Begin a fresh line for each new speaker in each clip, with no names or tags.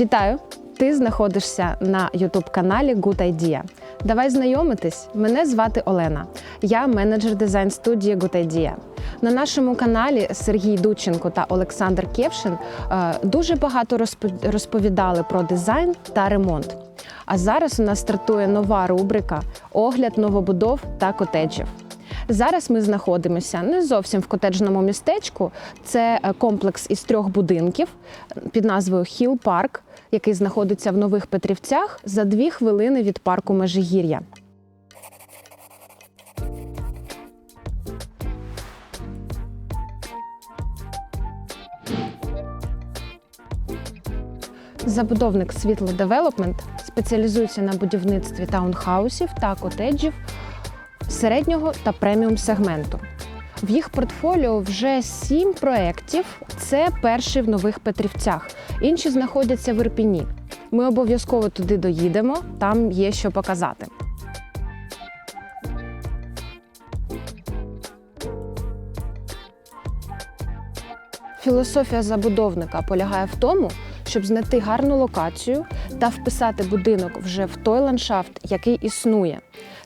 Вітаю! Ти знаходишся на youtube каналі Good Idea. Давай знайомитись. Мене звати Олена. Я менеджер дизайн студії Good Idea. На нашому каналі Сергій Дученко та Олександр Кєвшин е, дуже багато розпо- розповідали про дизайн та ремонт. А зараз у нас стартує нова рубрика Огляд новобудов та котеджів. Зараз ми знаходимося не зовсім в котеджному містечку. Це е, комплекс із трьох будинків під назвою Хіл Парк, який знаходиться в Нових Петрівцях за дві хвилини від парку Межигір'я. Забудовник Світло Девелопмент спеціалізується на будівництві таунхаусів та котеджів середнього та преміум сегменту. В їх портфоліо вже сім проєктів. Це перший в нових Петрівцях. Інші знаходяться в Ірпіні. Ми обов'язково туди доїдемо, там є що показати. Філософія забудовника полягає в тому, щоб знайти гарну локацію та вписати будинок вже в той ландшафт, який існує.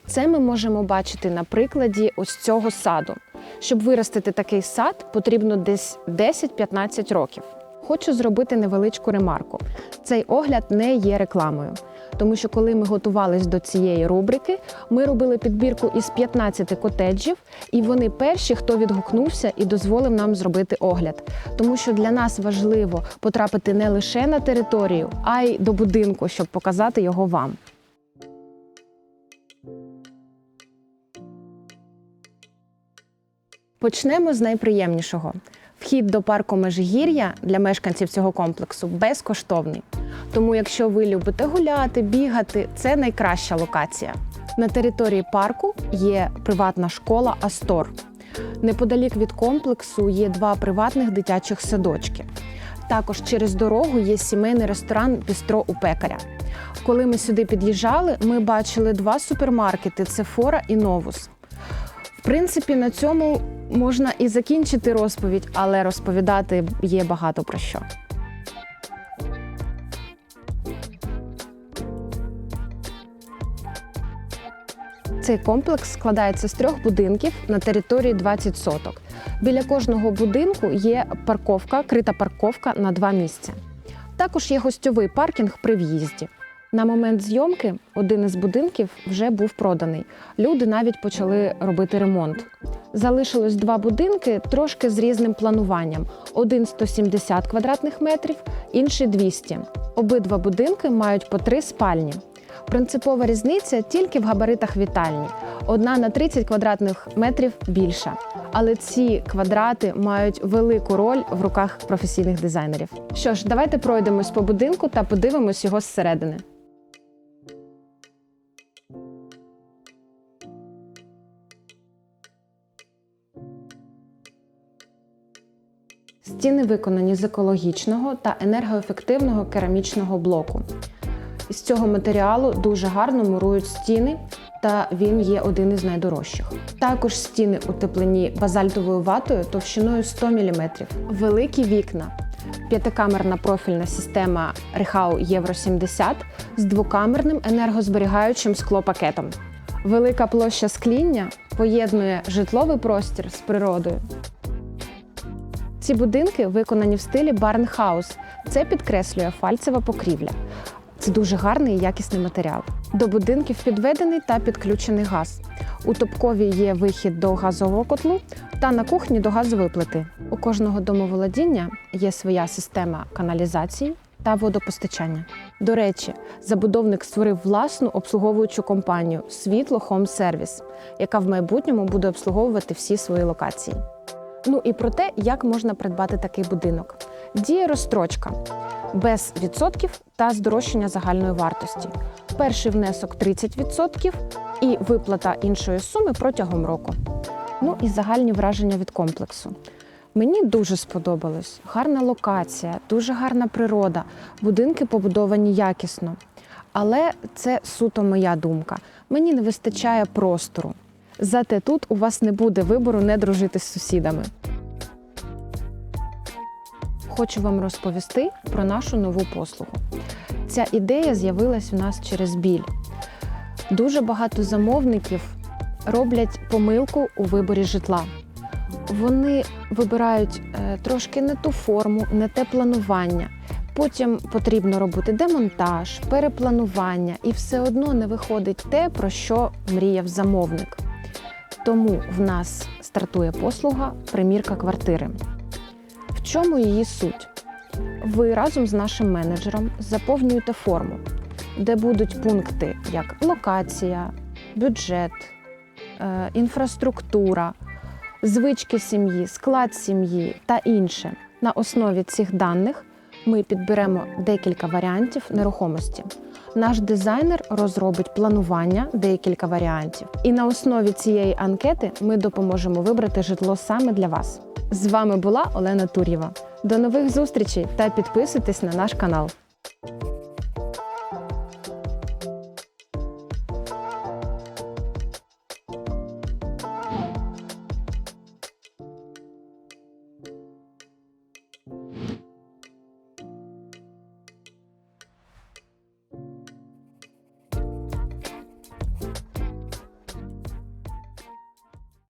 Це ми можемо бачити на прикладі ось цього саду. Щоб виростити такий сад, потрібно десь 10-15 років. Хочу зробити невеличку ремарку. Цей огляд не є рекламою, тому що коли ми готувались до цієї рубрики, ми робили підбірку із 15 котеджів, і вони перші, хто відгукнувся і дозволив нам зробити огляд. Тому що для нас важливо потрапити не лише на територію, а й до будинку, щоб показати його вам. Почнемо з найприємнішого. Вхід до парку Межигір'я для мешканців цього комплексу безкоштовний. Тому, якщо ви любите гуляти, бігати, це найкраща локація. На території парку є приватна школа Астор. Неподалік від комплексу є два приватних дитячих садочки. Також через дорогу є сімейний ресторан Бістро у пекаря. Коли ми сюди під'їжджали, ми бачили два супермаркети Сефора і Новус. В принципі, на цьому можна і закінчити розповідь, але розповідати є багато про що. Цей комплекс складається з трьох будинків на території 20 соток. Біля кожного будинку є парковка, крита парковка на два місця. Також є гостьовий паркінг при в'їзді. На момент зйомки один із будинків вже був проданий. Люди навіть почали робити ремонт. Залишилось два будинки трошки з різним плануванням: один 170 квадратних метрів, інший 200. Обидва будинки мають по три спальні. Принципова різниця тільки в габаритах вітальні. Одна на 30 квадратних метрів більша. Але ці квадрати мають велику роль в руках професійних дизайнерів. Що ж, давайте пройдемось по будинку та подивимось його зсередини. Стіни виконані з екологічного та енергоефективного керамічного блоку. Із цього матеріалу дуже гарно мурують стіни, та він є один із найдорожчих. Також стіни утеплені базальтовою ватою товщиною 100 мм. Великі вікна. П'ятикамерна профільна система Рехау Євро 70 з двокамерним енергозберігаючим склопакетом. Велика площа скління поєднує житловий простір з природою. Ці будинки виконані в стилі Барнхаус. Це підкреслює фальцева покрівля. Це дуже гарний і якісний матеріал. До будинків підведений та підключений газ. У топкові є вихід до газового котлу та на кухні до газової плити. У кожного домоволодіння є своя система каналізації та водопостачання. До речі, забудовник створив власну обслуговуючу компанію Світло Хом Сервіс, яка в майбутньому буде обслуговувати всі свої локації. Ну і про те, як можна придбати такий будинок. Діє розстрочка без відсотків та здорожчання загальної вартості. Перший внесок 30% і виплата іншої суми протягом року. Ну і загальні враження від комплексу. Мені дуже сподобалось. Гарна локація, дуже гарна природа, будинки побудовані якісно. Але це суто моя думка. Мені не вистачає простору. Зате тут у вас не буде вибору не дружити з сусідами. Хочу вам розповісти про нашу нову послугу. Ця ідея з'явилась у нас через біль. Дуже багато замовників роблять помилку у виборі житла. Вони вибирають е, трошки не ту форму, не те планування. Потім потрібно робити демонтаж, перепланування, і все одно не виходить те, про що мріяв замовник. Тому в нас стартує послуга примірка квартири. Чому її суть? Ви разом з нашим менеджером заповнюєте форму, де будуть пункти як локація, бюджет, е, інфраструктура, звички сім'ї, склад сім'ї та інше. На основі цих даних ми підберемо декілька варіантів нерухомості. Наш дизайнер розробить планування декілька варіантів. І на основі цієї анкети ми допоможемо вибрати житло саме для вас. З вами була Олена Тур'єва. До нових зустрічей та підписуйтесь на наш канал.